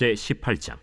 제 18장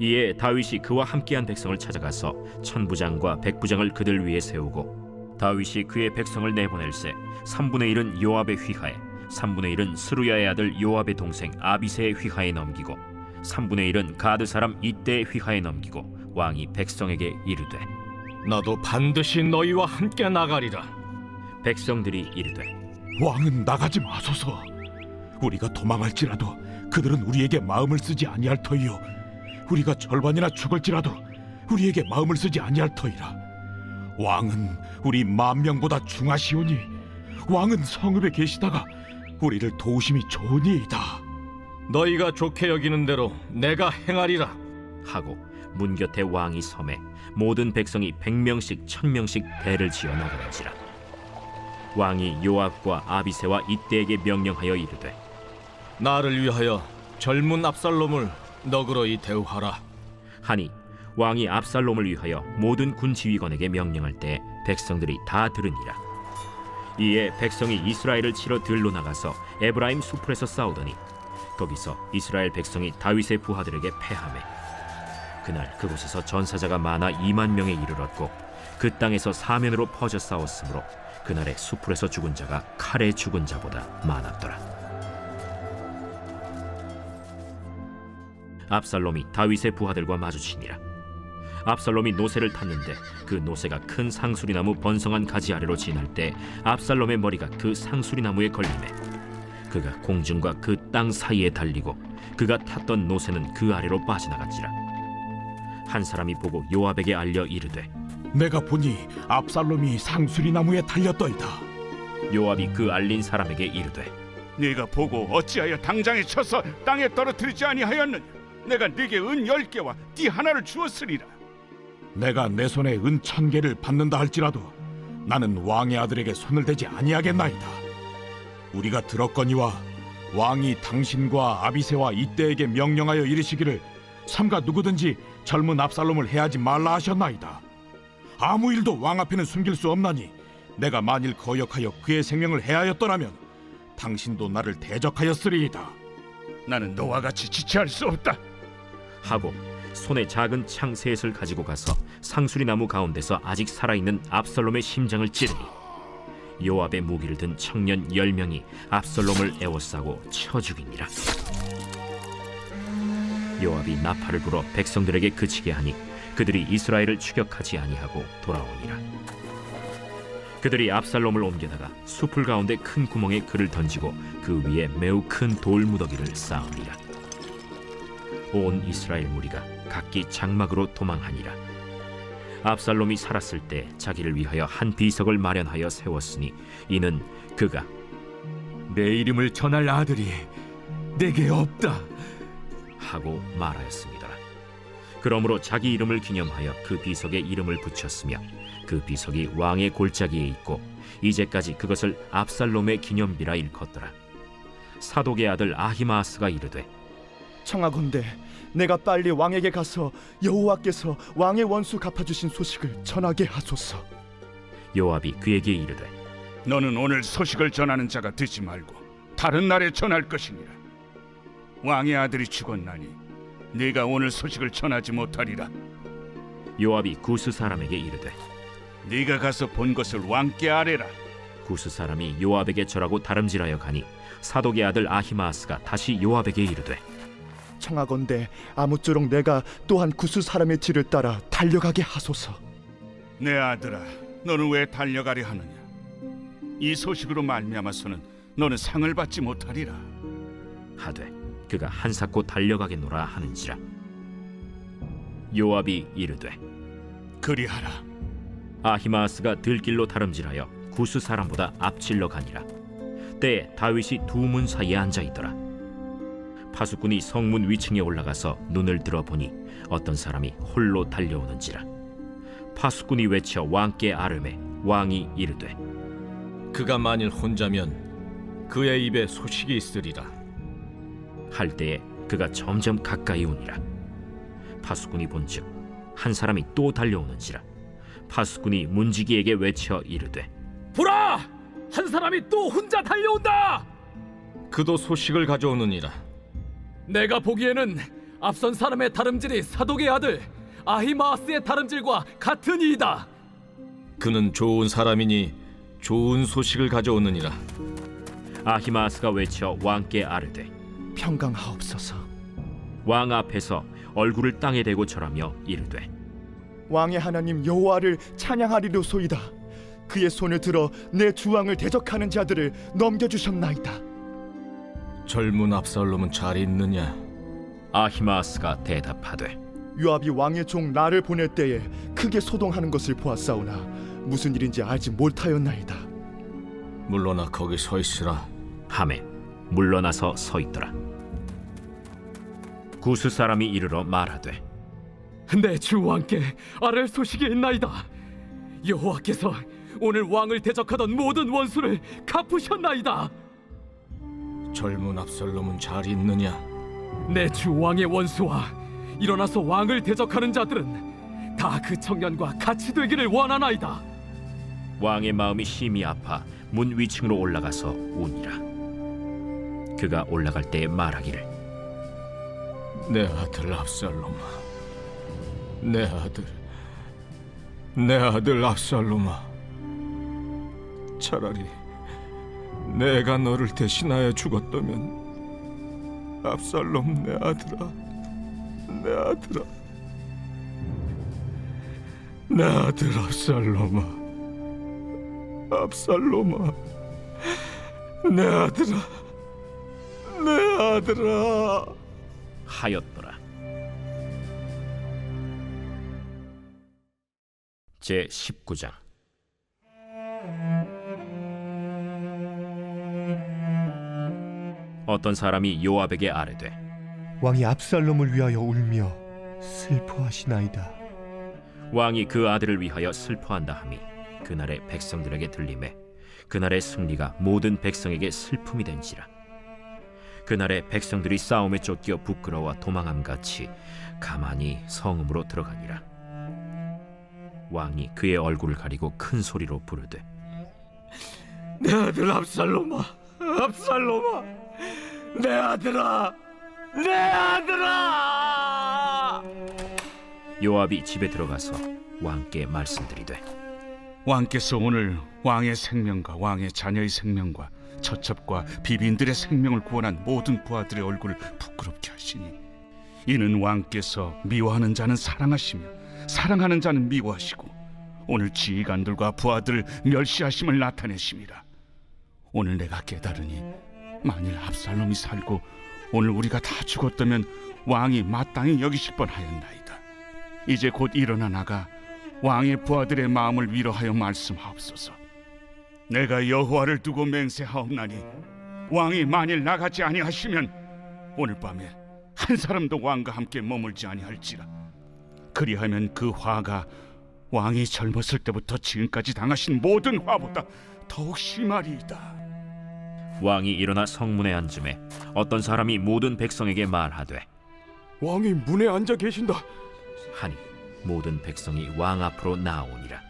이에 다윗이 그와 함께한 백성을 찾아가서 천부장과 백부장을 그들 위에 세우고 다윗이 그의 백성을 내보낼세 3분의 1은 요압의 휘하에 3분의 1은 스루야의 아들 요압의 동생 아비세의 휘하에 넘기고 3분의 1은 가드 사람 이때의 휘하에 넘기고 왕이 백성에게 이르되 나도 반드시 너희와 함께 나가리라. 백성들이 이르되 왕은 나가지 마소서. 우리가 도망할지라도 그들은 우리에게 마음을 쓰지 아니할 터이요. 우리가 절반이나 죽을지라도 우리에게 마음을 쓰지 아니할 터이라. 왕은 우리 만 명보다 중하시오니 왕은 성읍에 계시다가 우리를 도우심이 좋으니이다. 너희가 좋게 여기는 대로 내가 행하리라. 하고 문 곁에 왕이 섬에 모든 백성이 백명씩 천명씩 대를 지어 나가는지라 왕이 요압과 아비세와 이때에게 명령하여 이르되 나를 위하여 젊은 압살롬을 너그러이 대우하라. 하니 왕이 압살롬을 위하여 모든 군 지휘관에게 명령할 때 백성들이 다 들으니라 이에 백성이 이스라엘을 치러 들로 나가서 에브라임 수풀에서 싸우더니 거기서 이스라엘 백성이 다윗의 부하들에게 패하매 그날 그곳에서 전사자가 많아 2만 명에 이르렀고 그 땅에서 사면으로 퍼져 싸웠으므로 그날의 수풀에서 죽은 자가 칼에 죽은 자보다 많았더라. 압살롬이 다윗의 부하들과 마주치니라. 압살롬이 노새를 탔는데 그 노새가 큰 상수리나무 번성한 가지 아래로 지날 때 압살롬의 머리가 그 상수리나무에 걸리매 그가 공중과 그 땅 사이에 달리고 그가 탔던 노새는 그 아래로 빠져나갔지라. 한 사람이 보고 요압에게 알려 이르되 내가 보니 압살롬이 상수리 나무에 달렸더이다. 요압이 그 알린 사람에게 이르되 네가 보고 어찌하여 당장에 쳐서 땅에 떨어뜨리지 아니하였느냐? 내가 네게 은 열 개와 띠 하나를 주었으리라. 내가 내 손에 은 천 개를 받는다 할지라도 나는 왕의 아들에게 손을 대지 아니하겠나이다. 우리가 들었거니와 왕이 당신과 아비세와 이때에게 명령하여 이르시기를 삼가 누구든지 젊은 압살롬을 해하지 말라 하셨나이다. 아무 일도 왕 앞에는 숨길 수 없나니 내가 만일 거역하여 그의 생명을 해하였더라면 당신도 나를 대적하였으리이다. 나는 너와 같이 지체할 수 없다. 하고 손에 작은 창 셋을 가지고 가서 상수리 나무 가운데서 아직 살아있는 압살롬의 심장을 찌르니 요압의 무기를 든 청년 열 명이 압살롬을 에워싸고 쳐 죽이니라 요압이 나팔을 불어 백성들에게 그치게 하니 그들이 이스라엘을 추격하지 아니하고 돌아오니라 그들이 압살롬을 옮겨다가 숲을 가운데 큰 구멍에 그를 던지고 그 위에 매우 큰 돌무더기를 쌓으니라 온 이스라엘 무리가 각기 장막으로 도망하니라. 압살롬이 살았을 때 자기를 위하여 한 비석을 마련하여 세웠으니 이는 그가 내 이름을 전할 아들이 내게 없다. 하고 말하였습니다. 그러므로 자기 이름을 기념하여 그 비석에 이름을 붙였으며 그 비석이 왕의 골짜기에 있고 이제까지 그것을 압살롬의 기념비라 일컫더라. 사독의 아들 아히마아스가 이르되 청하건대 내가 빨리 왕에게 가서 여호와께서 왕의 원수 갚아주신 소식을 전하게 하소서. 요압이 그에게 이르되 너는 오늘 소식을 전하는 자가 되지 말고 다른 날에 전할 것이니라. 왕의 아들이 죽었나니 네가 오늘 소식을 전하지 못하리라. 요압이 구스 사람에게 이르되 네가 가서 본 것을 왕께 아뢰라. 구스 사람이 요압에게 절하고 다름질하여 가니 사독의 아들 아히마아스가 다시 요압에게 이르되 청하건대 아무쪼록 내가 또한 구수 사람의 뒤를 따라 달려가게 하소서. 내 아들아, 너는 왜 달려가려 하느냐? 이 소식으로 말미암아서는 너는 상을 받지 못하리라. 하되 그가 한사코 달려가겠노라 하는지라 요압이 이르되 그리하라. 아히마아스가 들길로 다름질하여 구스 사람보다 앞질러 가니라 때에 다윗이 두 문 사이에 앉아 있더라 파수꾼이 성문 위층에 올라가서 눈을 들어보니 어떤 사람이 홀로 달려오는지라 파수꾼이 외쳐 왕께 아름해 왕이 이르되 그가 만일 혼자면 그의 입에 소식이 있으리라. 할 때에 그가 점점 가까이 오니라 파수꾼이 본즉 한 사람이 또 달려오는지라 파수꾼이 문지기에게 외쳐 이르되 보라! 한 사람이 또 혼자 달려온다. 그도 소식을 가져오느니라. 내가 보기에는 앞선 사람의 다름질이 사독의 아들 아히마아스의 다름질과 같은 이이다. 그는 좋은 사람이니 좋은 소식을 가져오느니라. 아히마아스가 외쳐 왕께 아르되 평강하옵소서. 왕 앞에서 얼굴을 땅에 대고 절하며 이르되 왕의 하나님 여호와를 찬양하리로소이다. 그의 손을 들어 내 주왕을 대적하는 자들을 넘겨주셨나이다. 젊은 압살롬은 잘 있느냐? 아히마아스가 대답하되 요압이 왕의 종 나를 보낼 때에 크게 소동하는 것을 보았사오나 무슨 일인지 알지 못하였나이다. 물러나 거기 서 있으라. 함에 물러나서 서 있더라 구스 사람이 이르러 말하되 내 주 왕께 아랠 소식이 있나이다. 여호와께서 오늘 왕을 대적하던 모든 원수를 갚으셨나이다. 젊은 압살롬은 잘 있느냐? 내 주 왕의 원수와 일어나서 왕을 대적하는 자들은 다 그 청년과 같이 되기를 원하나이다. 왕의 마음이 심히 아파 문 위층으로 올라가서 우니라 그가 올라갈 때에 말하기를. 내 아들 압살롬아, 내 아들, 내 아들 압살롬아. 차라리 내가 너를 대신하여 죽었다면 압살롬 내 아들아, 내 아들아, 내 아들 압살롬아, 압살롬아, 내 아들아, 내 아들아. 하였더라 제 19장 어떤 사람이 요압에게 아뢰되 왕이 압살롬을 위하여 울며 슬퍼하시나이다. 왕이 그 아들을 위하여 슬퍼한다 함이 그날의 백성들에게 들림에 그날의 승리가 모든 백성에게 슬픔이 된지라 그날의 백성들이 싸움에 쫓겨 부끄러워 도망함 같이 가만히 성읍으로 들어가니라 왕이 그의 얼굴을 가리고 큰 소리로 부르되 내 아들 압살롬아, 압살롬아, 내 아들아, 내 아들아! 요압이 집에 들어가서 왕께 말씀드리되 왕께서 오늘 왕의 생명과 왕의 자녀의 생명과 처첩과 비빈들의 생명을 구원한 모든 부하들의 얼굴을 부끄럽게 하시니 이는 왕께서 미워하는 자는 사랑하시며 사랑하는 자는 미워하시고 오늘 지휘관들과 부하들을 멸시하심을 나타내심이라 오늘 내가 깨달으니 만일 압살롬이 살고 오늘 우리가 다 죽었다면 왕이 마땅히 여기실 뻔하였나이다 이제 곧 일어나 나가 왕의 부하들의 마음을 위로하여 말씀하옵소서. 내가 여호와를 두고 맹세하옵나니 왕이 만일 나가지 아니하시면 오늘 밤에 한 사람도 왕과 함께 머물지 아니할지라. 그리하면 그 화가 왕이 젊었을 때부터 지금까지 당하신 모든 화보다 더욱 심하리이다. 왕이 일어나 성문에 앉음에 어떤 사람이 모든 백성에게 말하되 왕이 문에 앉아 계신다. 하니 모든 백성이 왕 앞으로 나오니라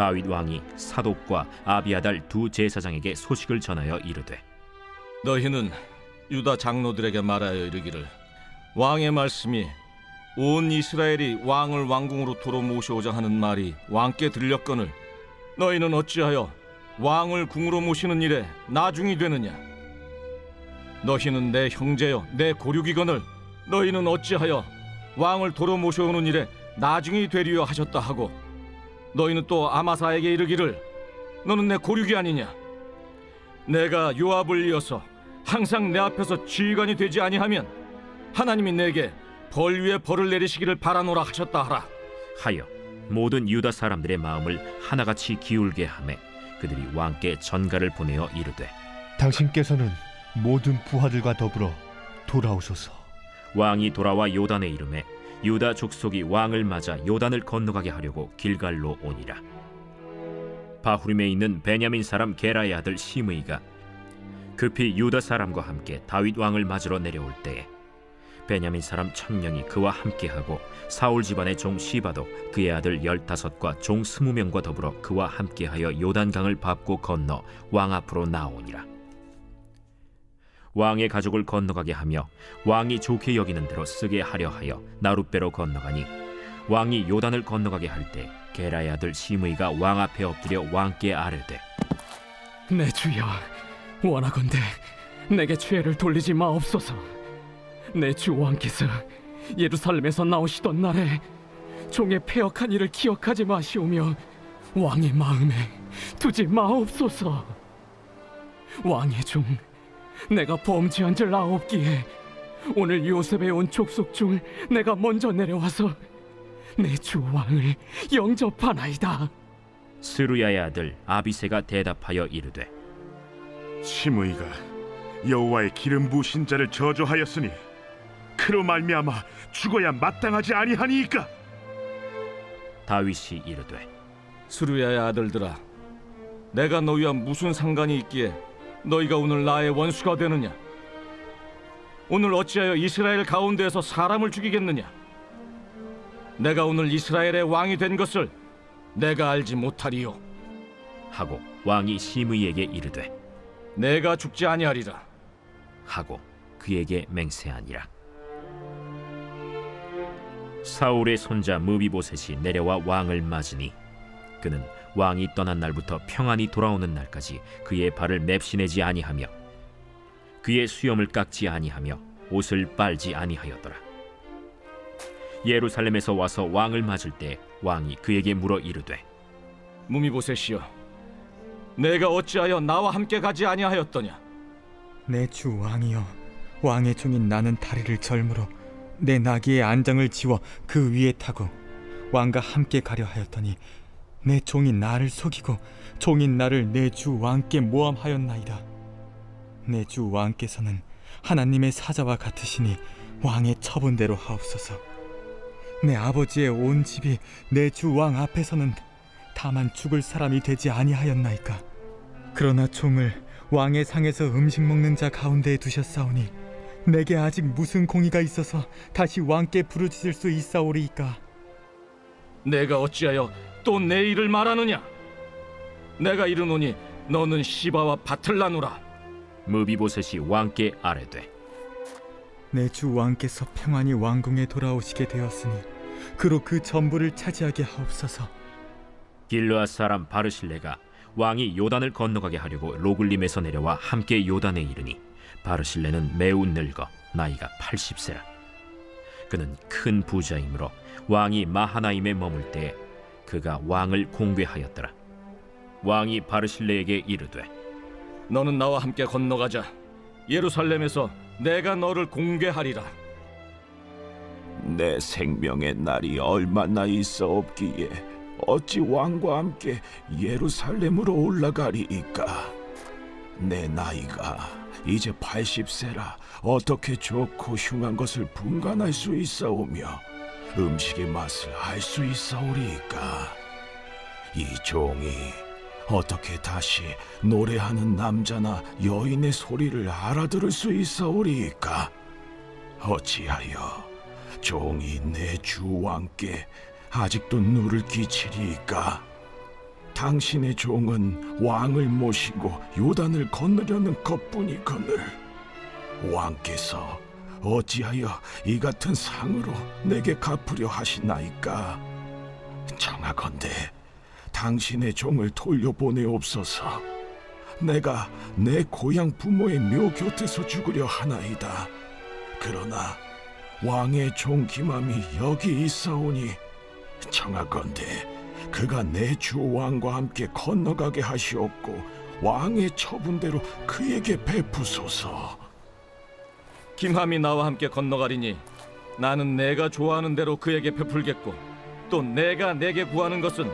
다윗 왕이 사독과 아비아달 두 제사장에게 소식을 전하여 이르되 너희는 유다 장로들에게 말하여 이르기를 왕의 말씀이 온 이스라엘이 왕을 왕궁으로 도로 모셔오자 하는 말이 왕께 들렸거늘 너희는 어찌하여 왕을 궁으로 모시는 일에 나중이 되느냐? 너희는 내 형제여 내 고륙이거늘 너희는 어찌하여 왕을 도로 모셔오는 일에 나중이 되리여 하셨다 하고 너희는 또 아마사에게 이르기를 너는 내 고륙이 아니냐 내가 요압을 이어서 항상 내 앞에서 지휘관이 되지 아니하면 하나님이 내게 벌 위에 벌을 내리시기를 바라노라 하셨다 하라 하여 모든 유다 사람들의 마음을 하나같이 기울게 하매 그들이 왕께 전가를 보내어 이르되 당신께서는 모든 부하들과 더불어 돌아오소서. 왕이 돌아와 요단에 이름에 유다 족속이 왕을 맞아 요단을 건너가게 하려고 길갈로 오니라. 바후림에 있는 베냐민 사람 게라의 아들 시므이가 급히 유다 사람과 함께 다윗 왕을 맞으러 내려올 때에 베냐민 사람 천명이 그와 함께하고 사울 집안의 종 시바도 그의 아들 열다섯과 종 스무 명과 더불어 그와 함께하여 요단강을 밟고 건너 왕 앞으로 나오니라. 왕의 가족을 건너가게 하며 왕이 좋게 여기는 대로 쓰게 하려 하여 나룻배로 건너가니 왕이 요단을 건너가게 할 때 게라의 아들 시므이가 왕 앞에 엎드려 왕께 아뢰되 내 주여 원하건대 내게 죄를 돌리지 마옵소서. 내 주 왕께서 예루살렘에서 나오시던 날에 종의 폐역한 일을 기억하지 마시오며 왕의 마음에 두지 마옵소서. 왕의 종 내가 범죄한 줄 아옵기에 오늘 요셉에 온 족속 중 내가 먼저 내려와서 내 주 왕을 영접하나이다. 스루야의 아들 아비세가 대답하여 이르되 시므이가 여호와의 기름 부으신 자를 저주하였으니 그로 말미암아 죽어야 마땅하지 아니하니이까? 다윗이 이르되 수르야의 아들들아 내가 너희와 무슨 상관이 있기에 너희가 오늘 나의 원수가 되느냐? 오늘 어찌하여 이스라엘 가운데에서 사람을 죽이겠느냐? 내가 오늘 이스라엘의 왕이 된 것을 내가 알지 못하리요. 하고 왕이 시므이에게 이르되 내가 죽지 아니하리라. 하고 그에게 맹세하니라. 사울의 손자 무비보셋이 내려와 왕을 맞으니 그는 왕이 떠난 날부터 평안히 돌아오는 날까지 그의 발을 맵시내지 아니하며 그의 수염을 깎지 아니하며 옷을 빨지 아니하였더라. 예루살렘에서 와서 왕을 맞을 때 왕이 그에게 물어 이르되 무미보셋이여 내가 어찌하여 나와 함께 가지 아니하였더냐? 내 주 왕이여 왕의 종인 나는 다리를 절므로 내 나귀의 안장을 지워 그 위에 타고 왕과 함께 가려 하였더니 내 종이 나를 속이고 종인 나를 내 주 왕께 모함하였나이다. 내 주 왕께서는 하나님의 사자와 같으시니 왕의 처분대로 하옵소서. 내 아버지의 온 집이 내 주 왕 앞에서는 다만 죽을 사람이 되지 아니하였나이까? 그러나 종을 왕의 상에서 음식 먹는 자 가운데에 두셨사오니 내게 아직 무슨 공의가 있어서 다시 왕께 부르짖을 수 있사오리이까? 내가 어찌하여 또 내 일을 말하느냐? 내가 이르노니 너는 시바와 밭을 나누라. 무비보셋이 왕께 아뢰되 내 주 왕께서 평안히 왕궁에 돌아오시게 되었으니 그로 그 전부를 차지하게 하옵소서. 길르앗 사람 바르실레가 왕이 요단을 건너가게 하려고 로글림에서 내려와 함께 요단에 이르니 바르실레는 매우 늙어 나이가 80세라. 그는 큰 부자이므로 왕이 마하나임에 머물 때 그가 왕을 공궤하였더라. 왕이 바르실레에게 이르되 너는 나와 함께 건너가자. 예루살렘에서 내가 너를 공개하리라. 내 생명의 날이 얼마나 있어 없기에 어찌 왕과 함께 예루살렘으로 올라가리이까? 내 나이가 이제 80세라. 어떻게 좋고 흉한 것을 분간할 수 있사오며 음식의 맛을 알 수 있사오리이까? 이 종이 어떻게 다시 노래하는 남자나 여인의 소리를 알아들을 수 있사오리이까? 어찌하여 종이 내 주왕께 아직도 누를 끼치리이까? 당신의 종은 왕을 모시고 요단을 건너려는 것뿐이거늘 왕께서 어찌하여 이 같은 상으로 내게 갚으려 하시나이까 청하건대 당신의 종을 돌려보내옵소서 내가 내 고향 부모의 묘 곁에서 죽으려 하나이다 그러나 왕의 종 기맘이 여기 있사오니 청하건대 그가 내 주 왕과 함께 건너가게 하시옵고 왕의 처분대로 그에게 베푸소서. 김함이 나와 함께 건너가리니 나는 내가 좋아하는 대로 그에게 베풀겠고 또 내가 내게 구하는 것은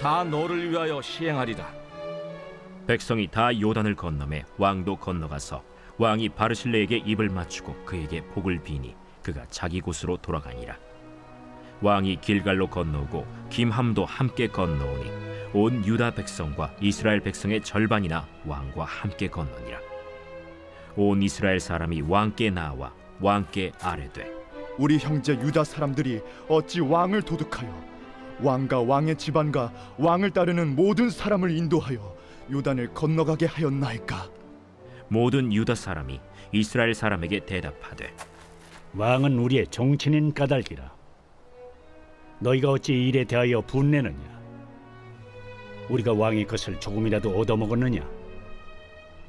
다 너를 위하여 시행하리라. 백성이 다 요단을 건너매 왕도 건너가서 왕이 바르실레에게 입을 맞추고 그에게 복을 비니 그가 자기 곳으로 돌아가니라. 왕이 길갈로 건너오고 김함도 함께 건너오니 온 유다 백성과 이스라엘 백성의 절반이나 왕과 함께 건너니라 온 이스라엘 사람이 왕께 나와 왕께 아뢰되 우리 형제 유다 사람들이 어찌 왕을 도둑하여 왕과 왕의 집안과 왕을 따르는 모든 사람을 인도하여 요단을 건너가게 하였나이까 모든 유다 사람이 이스라엘 사람에게 대답하되 왕은 우리의 정치인 까닭이라. 너희가 어찌 이 일에 대하여 분내느냐? 우리가 왕의 것을 조금이라도 얻어먹었느냐?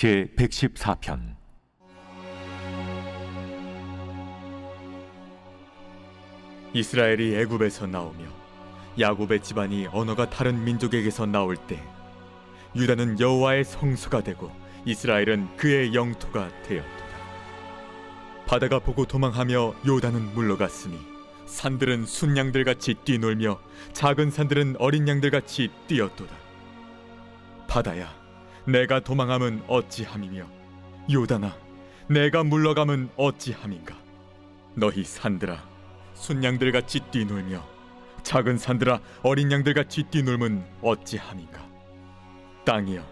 제 114편 이스라엘이 애굽에서 나오며 야곱의 집안이 언어가 다른 민족에게서 나올 때 유다는 여호와의 성소가 되고 이스라엘은 그의 영토가 되었도다. 바다가 보고 도망하며 요단은 물러갔으니 산들은 순양들 같이 뛰놀며 작은 산들은 어린 양들 같이 뛰었도다. 바다야, 내가 도망함은 어찌함이며? 요단아, 내가 물러감은 어찌함인가? 너희 산들아, 순양들 같이 뛰놀며 작은 산들아 어린 양들 같이 뛰놀면 어찌함인가? 땅이여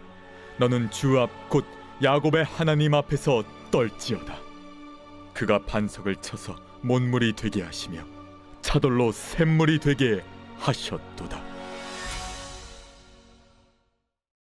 너는 주 앞 곧 야곱의 하나님 앞에서 떨지어다. 그가 반석을 쳐서 못물이 되게 하시며 차돌로 샘물이 되게 하셨도다